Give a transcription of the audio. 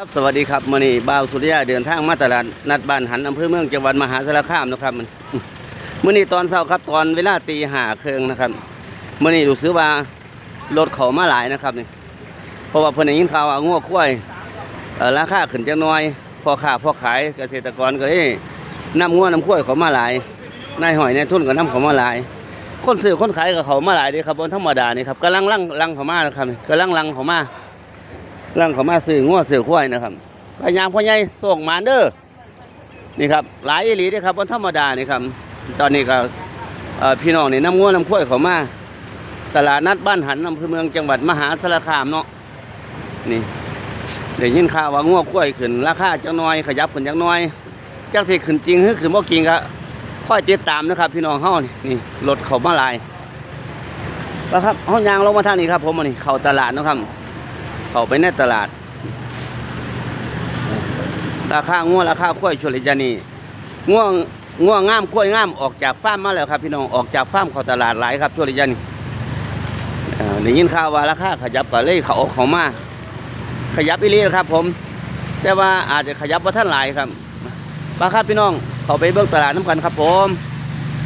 ครับสวัสดีครับมื่อนี้บ่าวสุริยะเดินทางมาตลาดนัดบ้านหันอำเภอเมืองจังหวัดมหาสารคามนะครับมันมื่อนี้ตอนเช้าครับตอนเวลาตีห้าครึ่องนะครับมื่อนี้รู้สึกว่ารถเขามาหลายนะครับนี่เพราะว่าเพิ่นได้ยินข่าวว่างัวควายเอ่อราคาขึ้นจังน้อย พอค้าพอขายเกษตรกรก็เลยนำงัวนํควายเขามาหลายนายหอยนายทุนก็นำเขามาหลาย คนซื้อคนขายก็เขามาหลายเด้ครับบนธรรมดานี่ครับกำลังลังลังเขามานะครับนี่กำลังลังเขามา ร่างเขามาซื้องัวซื้อควายนะครับพยายามพ่อใหญ่ส่งมาเด้อนี่ครับหลายอีหลีด้อครับวันธรรมดานี่ครับตอนนี้ก็พี่น้องนี่น้ำงัวน้ำควายเขามาตลาดนัดบ้านหันอำเภอเมืองจังหวัดมหาสารคามเนาะนี่ได้ยินข่าวว่างัวควายขึ้นราคาจังน้อยขยับขึ้นจังน้อยจักสิขึ้นจริงหรือขึ้นบ่จริงก็ค่อยติดตามนะครับ พี่น้องเฮานี่นี่รถเขามาลายแล้วครับเฮายางลงมาทางนี้ครับ ผมอันนี้เข้าตลาดนะครับ เข้าไปในตลาด ราคางัวราคาข้วยชลิจานีง่วงง่วงงามข้วยง่ามออกจากฟาร์มมาแล้วครับ พี่น้องออกจากฟาร์มเข้าตลาดหลายครับชลิจานีเอ่อได้ยินข่าวว่าราคาขยับก็เลยเขาออกเขามา ขยับอีหลีครับ ผม แต่ว่าอาจจะขยับว่าท่านหลายครับมาครับพี่น้องเขาไปเบิ่งตลาดน้ำกันครับผม